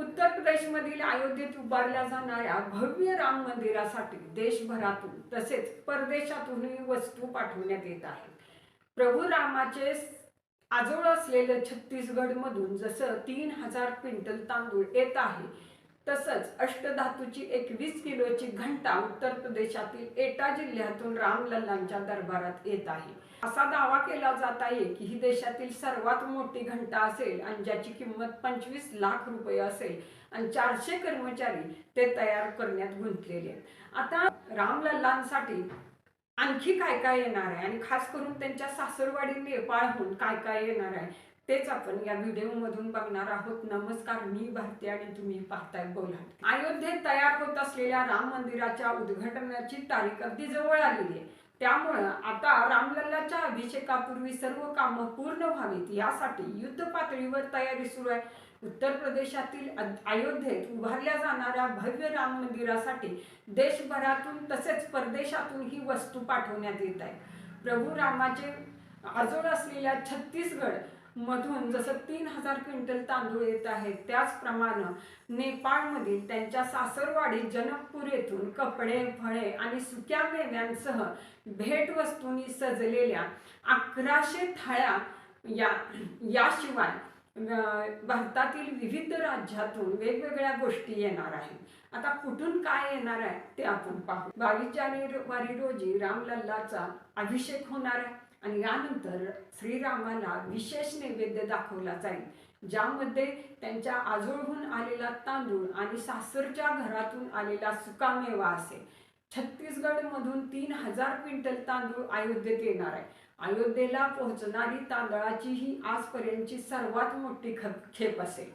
उत्तर प्रदेशमधील अयोध्येत उभारल्या जाणाऱ्या भव्य राम मंदिरासाठी देशभरातून तसेच परदेशातूनही वस्तू पाठवण्यात येत आहेत. प्रभू रामाचे आजोळ असलेलं छत्तीसगडमधून जसं तीन हजार क्विंटल तांदूळ येत आहे तसंच अष्टधातूची एकवीस किलोची घंटा उत्तर प्रदेशातील एटा जिल्ह्यातून रामलल्लांच्या दरबारात येत आहे. असा दावा केला जात आहे की ही देशातील सर्वात मोठी घंटा असेल आणि ज्याची किंमत पंचवीस लाख रुपये असेल आणि चारशे कर्मचारी ते तयार करण्यात गुंतलेले आहेत. आता रामलल्लांसाठी आणखी काय काय येणार आहे? आणि खास करून त्यांच्या सासरवाडी नेपाळहून काय काय येणार आहे? तेच आपण या व्हिडिओमधून बघणार आहोत. नमस्कार मी भारती आणि तुम्ही पाहताय बोला अयोध्येत तयार होत असलेल्या राम मंदिराच्या उद्घाटनाची तारीख अगदी जवळ आलेली आहे. त्यामुळं आता रामलल्लाच्या अभिषेकापूर्वी सर्व कामं पूर्ण व्हावीत. यासाठी युद्ध पातळीवर तयारी सुरू आहे. उत्तर प्रदेशातील अयोध्येत उभारल्या जाणाऱ्या भव्य राम मंदिरासाठी देशभरातून तसेच परदेशातून ही वस्तू पाठवण्यात येत आहे प्रभू रामाचे आजोळ असलेल्या छत्तीसगड मधून जसं तीन हजार क्विंटल तांदूळ येत आहेत त्याचप्रमाणे नेपाळमधील त्यांच्या सासरवाडी जनकपूर येथून कपडे फळे आणि सुक्या मेव्यांसह भेटवस्तूंनी सजलेल्या अकराशे थाळ्या या याशिवाय भारतातील विविध राज्यातून वेगवेगळ्या गोष्टी येणार आहेत. आता कुठून काय येणार आहे ते आपण पाहू. बावीस जानेवारी रोजी रामलल्लाचा अभिषेक होणार आहे. आणि यानंतर श्रीरामाला विशेष नैवेद्य दाखवला जाईल ज्यामध्ये त्यांच्या आजोळहून आलेला तांदूळ आणि सासरच्या घरातून आलेला सुकामेवा असेल छत्तीसगडमधून तीन हजार क्विंटल तांदूळ अयोध्येत येणार आहे. अयोध्येला पोहोचणारी तांदळाची ही आजपर्यंतची सर्वात मोठी ख- खेप असेल.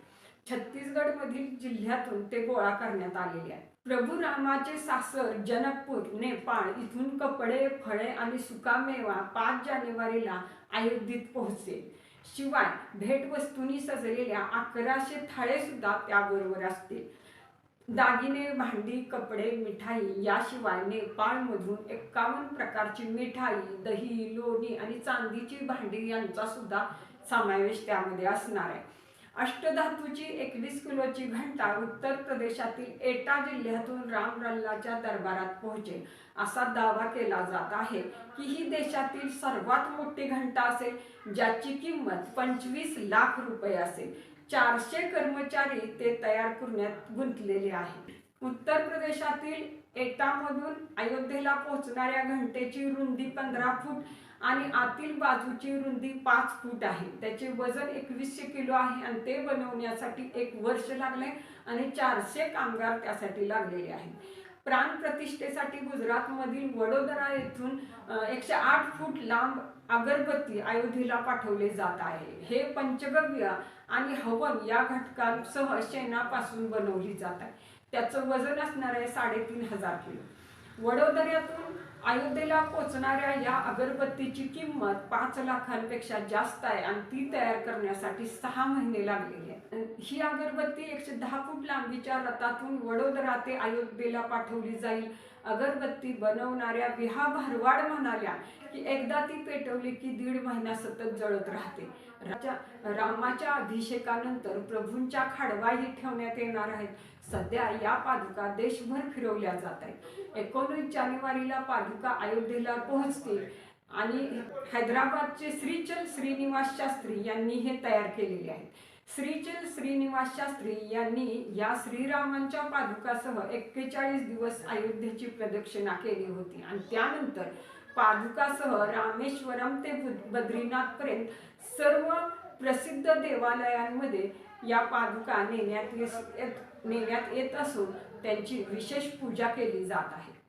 छत्तीसगडमधील जिल्ह्यातून ते गोळा करण्यात आलेले आहे प्रभू रामाचे सासर जनकपूर नेपाळ इथून कपडे फळे आणि सुकामेवा पाच जानेवारीला अयोध्येत पोहोचेल. शिवाय भेटवस्तूंनी सजलेल्या अकराशे थाळे सुद्धा त्याबरोबर असतील. दागिने भांडी कपडे मिठाई याशिवाय नेपाळमधून एक्कावन्न प्रकारची मिठाई दही लोणी आणि चांदीची भांडी यांचा सुद्धा समावेश त्यामध्ये असणार आहे. अष्टधातूची एकवीस किलोची घंटा उत्तर प्रदेशातील एटा जिल्ह्यातून रामलल्लाच्या दरबारात पोहोचेल. असा दावा केला जात आहे की ही देशातील सर्वात मोठी घंटा असेल ज्याची किंमत पंचवीस लाख रुपये असेल. चारशे कर्मचारी ते तयार करण्यात गुंतलेले आहेत. उत्तर प्रदेशातील एटामधून अयोध्येला पोहोचणाऱ्या घंटेची रुंदी पंधरा फूट आणि आतील बाजूची रुंदी पाच फूट आहे. त्याचे वजन एकवीसशे किलो आहे आणि ते बनवण्यासाठी एक वर्ष लागले आणि चारशे कामगार त्यासाठी लागलेले आहेत. प्राण प्रतिष्ठेसाठी गुजरातमधील वडोदरा येथून एकशे आठ फूट लांब अगरबत्ती अयोध्येला पाठवले जात आहे. हे पंचगव्य आणि हवन या घटकांसह शेणापासून बनवली जात आहे. त्याचं वजन असणार आहे साडेतीन हजार किलो. वडोदऱ्यातून अयोध्येला पोचणाऱ्या या अगरबत्तीची किंमत पाच लाखांपेक्षा जास्त आहे आणि ती तयार करण्यासाठी सहा महिने लागलेली आहे ही अगरबत्ती एकशे दहा फूट लांबीच्या रथातून वडोदरा ते अयोध्येला पाठवली जाईल. अगरबत्ती बनवणाऱ्या विहा भरवाड म्हणाल्या की एकदा ती पेटवली की दीड महिना सतत जळत राहते. रामाच्या अभिषेकानंतर प्रभूंच्या खाडवाही ठेवण्यात येणार आहेत. सध्या या पादुका देशभर फिरवल्या जात आहेत. एकोणीस जानेवारीला पादुका अयोध्येला पोहोचतील आणि हैदराबादचे श्रीचल श्रीनिवास शास्त्री यांनी हे तयार केलेले आहेत. श्रीचिल श्रीनिवास शास्त्री यांनी या श्रीरामांच्या पादुकासह एक्केचाळीस दिवस अयोध्येची प्रदक्षिणा केली होती. आणि त्यानंतर पादुकासह रामेश्वरम ते बद्रीनाथपर्यंत सर्व प्रसिद्ध देवालयांमध्ये या पादुका नेण्यात येस- येत नेण्यात येत असून त्यांची विशेष पूजा केली जात आहे.